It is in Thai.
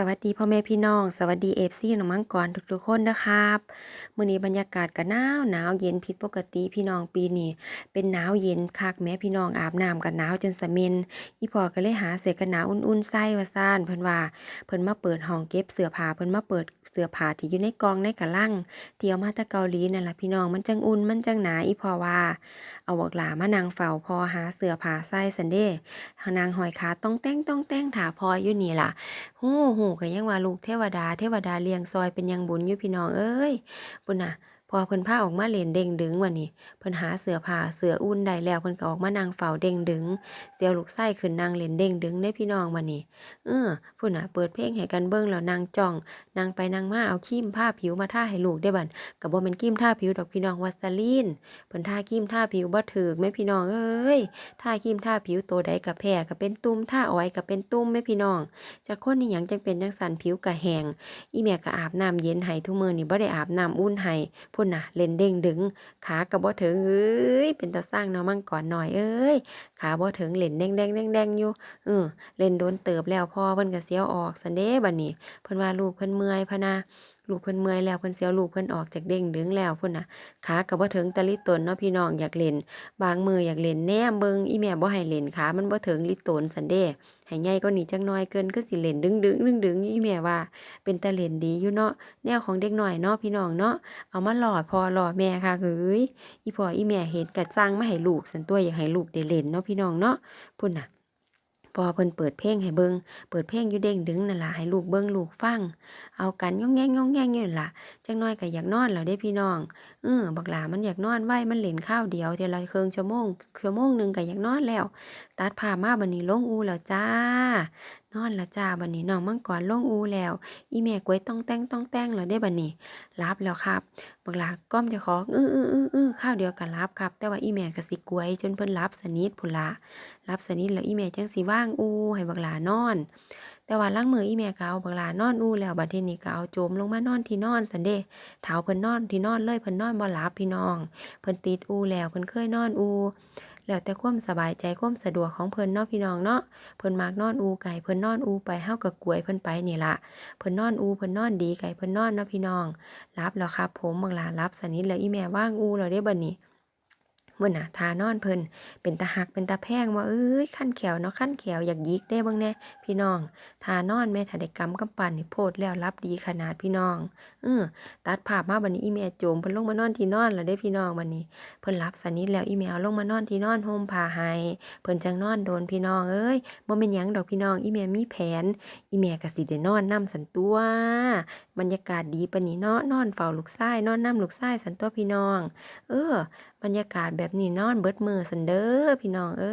สวัสดีพ่อแม่พี่น้อง สวัสดีเอฟซีน้องมังกรทุกๆคนนะครับมื้อนี้บรรยากาศก็หนาวหนาวเย็นผิดปกติพี่น้องปีนี้เป็นหนาวเย็นคักแม้พี่น้องอาบน้ำก็หนาวจนสะเมนอีพ่อก็เลยหาเสื้อกันหนาวอุ่นๆใส่ว่าซ่านเพิ่นว่าเพิ่นมาเปิดห้องเก็บเสื้อผ้าเพิ่นมาเปิดเสื้อผ้าที่อยู่ในกองในกระลังเที่เอามาจากเกาหลีนั่นล่ะพี่น้องมันจังอุ่นมันจังหนาอีพ่อว่า เอาบักหลามานั่งเฝ้าพอหาเสื้อผ้าใส่ซันเด้นางหอยขาต้องแต่งต้องแต่งถาพออยู่นี่ล่ะฮู้ฮู้ก็ยังว่าลูกเทวดา เทวดาเลี้ยงซอยเป็นยังบุญอยู่พี่น้องเอ้ยพุ่นน่ะ พอเพิ่นพาออกมาเล่นเด้งดึงวันนี้เพิ่นหาเสือผ้าเสืออุ่นได้แล้วเพิ่นก็ออกมานั่งเฝ้าเด้งดึง เสียวลูกไส้ขึ้นนั่งเล่นเด้งดึงได้พี่น้องวันนี้ เออพุ่นน่ะเปิดเพลงให้กันเบิ่งแล้วนั่งจ้องนั่งไปนั่งมาเอาครีมทาผิวมาทาให้ลูกได้บัดก็บ่แม่นครีมทาผิวดอกพี่น้องวัสลีนเพิ่นทาครีมทาผิวบ่ถูกแม่พี่น้องเอ้ยทาครีมทาผิวตัวใดก็แพ้ก็เป็นตุ่มทาอ้อยก็เป็นตุ่มแม่พี่น้องจากคนนี่หยังจังเป็นจังสันผิวกะแห้งอีแม่ก็อาบน้ำเย็นให้ทุกมื้อนี่บ่ได้อาบน้ำอุ่นให้พุ่นน่ะเล่นเด้งดึง ขาก็บ่ถึงเอ้ยเป็นตาสร้างเนาะมังก่อนหน่อยเอ้ยขาบ่ถึงเล่นแดงแดงแดงแดงอยู่เออเล่นโดนเติบแล้วพ่อเพิ่นก็เสียวออกสันเด้บัดนี้ เพิ่นว่าลูกเพิ่นเมื่อยพะนะ ลูกเพิ่นเมื่อยแล้วเพิ่นเสียวลูกเพิ่นออกจากเด้งดึงแล้วพุ่นน่ะขาก็บ่าถึงตะลิตนเนาะพี่น้องอยากเล่น บางมืออยากเล่นแนมเบิงอีแม่บ่ให้เล่นขามันบ่ถึงลิตนซันเด้ให้ใหญ่กว่านี้จักหน่อยเกินคือสิเล่นดึงดึงดึงดึงอีแม่ว่า เป็นตาเล่นดีอยู่เนาะแนวของเด็กหน้อยเนาะพี่น้องเนาะเอามาหล่อพอหล่อแม่ค่ะเฮ้ยอีพ่ออีแม่เห็นก็สั่งมาให้ลูกซั่นตัวอยากให้ลูกได้เล่นเนาะพี่น้องเนาะพุ่นน่ะ พอเพิ่นเปิดเพลงให้เบิงเปิดเพลงอยู่เด้งดึงนั่นล่ะให้ลูกเบิงลูกฟัง เอากันง่องแงงย่องแงงอยู่นั่นล่ะจักหน่อยก็อยากนอนแล้วเด้พี่น้องเออบักหลามันอยากนอนไว้มันเล่นข้าวเดียวเทื่อละครึ่งชั่วโมงชั่วโมงหนึ่งก็อยากนอนแล้ว ตัดผ้ามาบันนี้ลงอูแล้วจ้านอนล้วจ้าบัดนี้น้องมังกรลงอูแล้ว อีแม่กวยต้องแต่งต้องแต่งแล้วเด้บัดนี้รับแล้วครับบักหลาก้อมเจ้าของอื้อๆๆๆข้าวเดียวก็รับครับ แต่ว่าอีแม่ก็สิกวยจนเพิ่นหลับสนิทพุละหลับสนิทแล้วอีแม่จังสิว่างอูให้บักหลานอน แต่ว่าลางมืออีแม่ก็เอาบักหลานอนอูแล้วบัดทีนี้ก็เอาโจมลงมานอนที่นอนซั้นเด้เฒ่าเพิ่นนอนที่นอนเลยเพิ่นนอนบ่หลับพี่น้อง เพิ่นติดอูแล้วเพิ่นเคยนอนอู แล้วแต่ความสบายใจความสะดวกของเพิ่นเนาะพี่น้องเนาะเพิ่นมากนอนอูไก่เพิ่นนอนอูไปเฮาก็กวยเพิ่นไปนี่ละเพิ่นนอนอูเพิ่นนอนดีไก่เพิ่นนอนเนาะพี่น้องรับแล้วครับผมบางหลารับสนิทแล้วอีแม่ว่างอูแล้วเด้บันนี้ เบิ่นน่ะทานอนเพิ่นเป็นตาฮักเป็นตาแพงว่าเอ้ยคันแขวเนาะคันแขวอยากยิกเด้บิ่งแน่พี่น้องทานอนแม่ถ้าได้กำกำปั้นนี่โพดแล้วหลับดีขนาดพี่น้องเออตัดภาพมาบัดนี้อีแม่โจมเพิ่นลงมานอนที่นอนแล้วเด้พี่น้องบัดนี้ เพิ่นหลับสนิทแล้วอีแมวลงมานอนที่นอนห่มผ้าให้เพิ่นจังนอนโดนพี่น้องเอ้ยบ่แม่นหยังดอกพี่น้องอีแม่มีแผน อีแม่ก็สิได้นอนนำสันตัวบรรยากาศดีปานนี้เนาะนอนเฝ้าลูกชายนอนนำลูกชายสันตัวพี่น้อง เออ บรรยากาศแบบนี้นอนเบิดมือสันเด้อพี่น้องเอ้